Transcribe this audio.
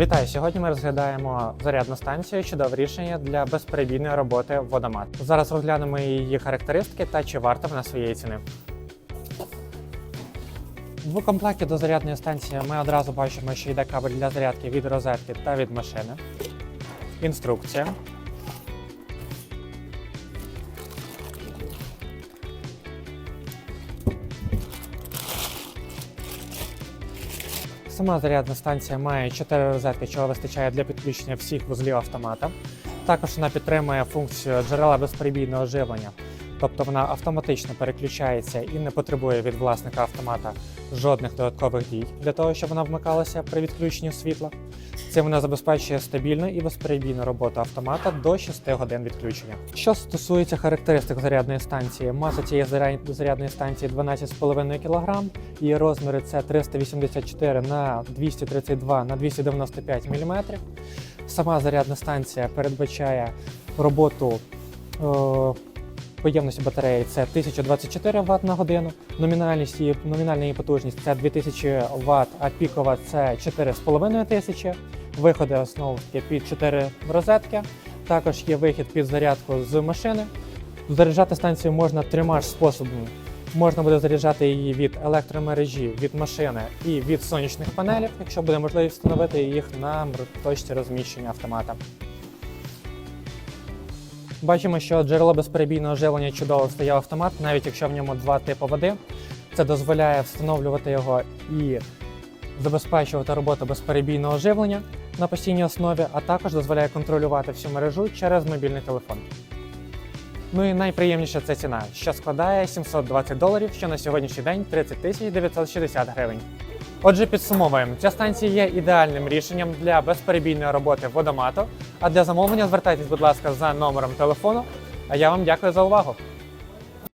Вітаю! Сьогодні ми розглядаємо зарядну станцію чудове рішення для безперебійної роботи водомат. Зараз розглянемо її характеристики та чи варта вона своєї ціни. В комплекті до зарядної станції ми одразу бачимо, що йде кабель для зарядки від розетки та від машини. Інструкція. Сама зарядна станція має 4 розетки, чого вистачає для підключення всіх вузлів автомата. Також вона підтримує функцію джерела безперебійного живлення, тобто вона автоматично переключається і не потребує від власника автомата жодних додаткових дій для того, щоб вона вмикалася при відключенні світла. Цим вона забезпечує стабільну і безперебійну роботу автомата до 6 годин відключення. Що стосується характеристик зарядної станції, маса цієї зарядної станції 12,5 кг, її розміри це 384 на 232 на 295 мм. Сама зарядна станція передбачає роботу е, поємності батареї це 1024 Вт на годину. Номінальність її, номінальна її потужність це 2000 Вт, а пікова це 4500. Виходи таки під 4 розетки. Також є вихід під зарядку з машини. Заряджати станцію можна трьома ж способами. Можна буде заряджати її від електромережі, від машини і від сонячних панелів, якщо буде можливість встановити їх на точці розміщення автомата. Бачимо, що джерело безперебійного живлення чудово встає в автомат, навіть якщо в ньому два типи води. Це дозволяє встановлювати його і забезпечувати роботу безперебійного живлення на постійній основі, а також дозволяє контролювати всю мережу через мобільний телефон. Ну і найприємніша це ціна, що складає 720 доларів, що на сьогоднішній день 30 тисяч 960 гривень. Отже, підсумовуємо, ця станція є ідеальним рішенням для безперебійної роботи водомату. А для замовлення звертайтесь, будь ласка, за номером телефону. А я вам дякую за увагу.